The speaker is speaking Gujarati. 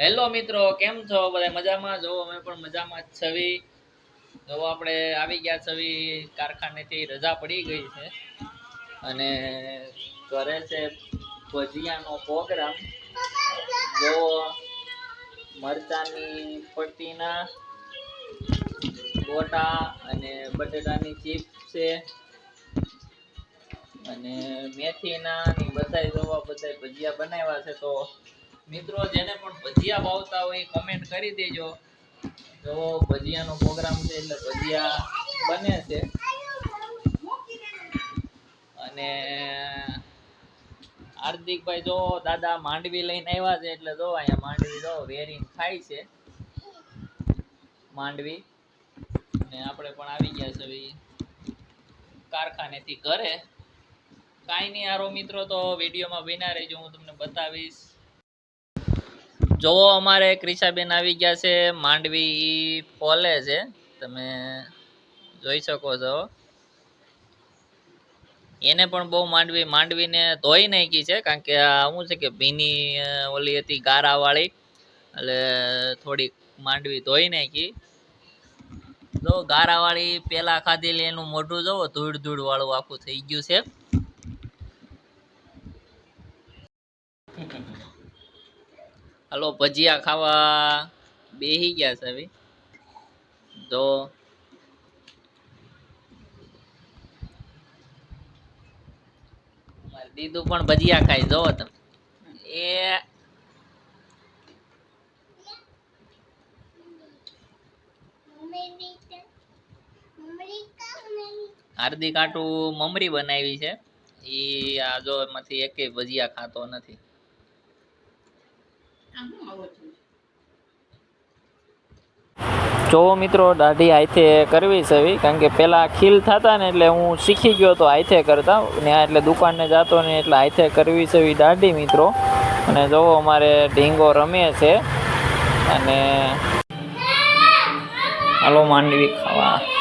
હેલો મિત્રો, કેમ છો? બધા મજામાં? જો, અમે પણ મજામાં છવી. જો, આપણે આવી ગયા છવી કારખાનેથી રજા પડી ગઈ છે. અને ઘરે છે ભજીયાનો પ્રોગ્રામ. જો, મરચાની પટ્ટીના ગોટા અને બટેટાની ચિપ્સ છે. અને મેથીના ને બધાય જોવા બધા ભજીયા બનાવ્યા છે તો મિત્રો, જેને પણ ભજીયા ભાવતા હોય કમેન્ટ કરી દેજો. જો ભજીયાનો પ્રોગ્રામ છે એટલે ભજીયા બને છે. અને હાર્દિકભાઈ જો દાદા માંડવી લઈને આવ્યા છે, એટલે જો અહીંયા માંડવી જો વેરીને ખાય છે. માંડવી. ને આપણે પણ આવી ગયા છે ભાઈ કારખાનેથી ઘરે. કાંઈ નહીં આરો મિત્રો, તો વિડીયોમાં બિના રહેજો, હું તમને બતાવીશ. જોવો અમારે ક્રિશાબેન આવી ગયા છે, માંડવી ફોલે છે તમે જોઈ શકો છો. એને પણ બહુ માંડવી, માંડવીને ધોઈ નાખી છે, કારણ કે શું છે કે ભીની ઓલી હતી ગારાવાળી. એટલે થોડીક માંડવી ધોઈ નાખી. જો ગારાવાળી પેલા ખાધેલી એનું મોઢું જોવો, ધૂળ ધૂળ વાળું આખું થઈ ગયું છે. હાલો, ભજીયા ખાવા બેહી ગયા છે હવે. તો દીદુ પણ ભજીયા ખાય, જોવો તમે. એ હાર્દિક આટું મમરી બનાવી છે. એ આ જો એમાંથી એકેય ભજીયા ખાતો નથી. જો મિત્રો, દાઢી હાથે કરવી છે કારણ કે પહેલાં ખીલ થતા ને એટલે હું શીખી ગયો તો હાથે કરતા. ને એટલે દુકાનને જતો ને એટલે હાથે કરવી છે દાઢી મિત્રો. અને જો અમારે ઢીંગો રમે છે. અને હાલો માંડવી ખાવા.